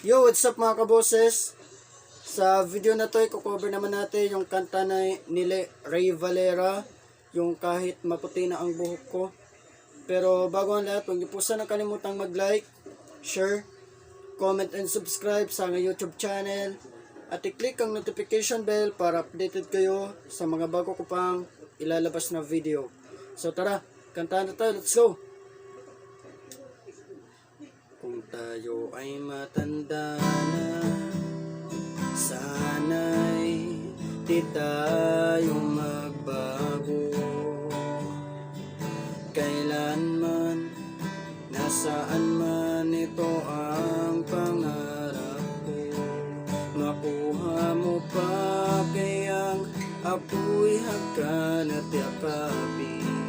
Yo, what's up mga kaboses? Sa video na to, i-cover naman natin yung kanta na nila Ray Valera, yung kahit maputi na ang buhok ko. Pero bago ang lahat, huwag niyo po sana kalimutang mag-like, share, comment and subscribe sa aking YouTube channel. At i-click ang notification bell para updated kayo sa mga bago ko pang ilalabas na video. So tara, kantahan na tayo. Let's go! Tayo ay matanda na. Sana'y di tayo magbago. Kailanman Nasaan man ito ang pangarap ko? Makuha mo pa kayang apoy hagkan at yakapin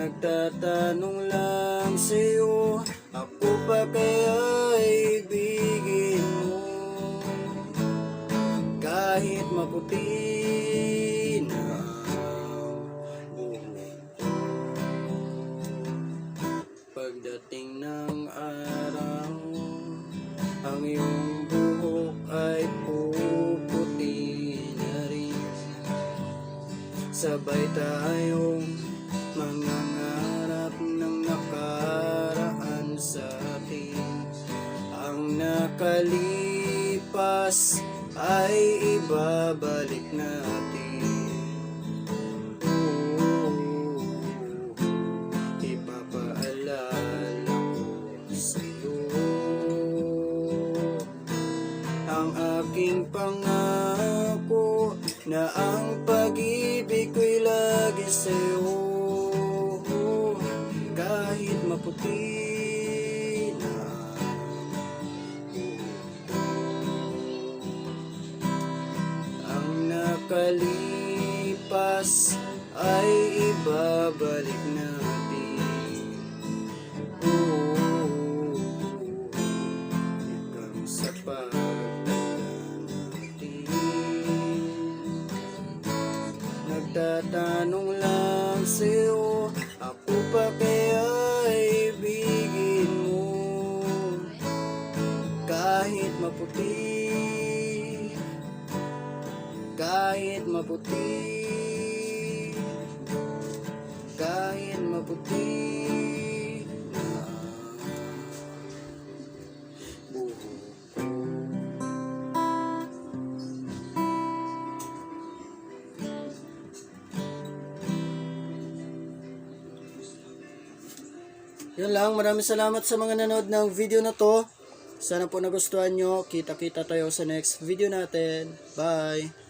Nagtatanong lang sa'yo Ako pa kaya ibigin mo? Kahit maputi na Pagdating ng araw Ang iyong buhok ay puputi na rin. Sabay tayong mangangarap ng nakaraan sa atin. Ang nakalipas ay ibabalik natin. Ipapaalala ko sa'yo. Ang aking pangako Na ang pag-ibig ko'y lagi sa'yo nakalipas ay ibabalik natin. Oh, hanggang sa pagtanda natin. Nagtatanong lang sa'yo, ako pa kaya ibigin mo kahit maputi kahit maputi kahit maputi na buhok ko Yun lang, maraming salamat sa mga nanood ng video na to. Sana po nagustuhan nyo. Kita-kita tayo sa next video natin. Bye!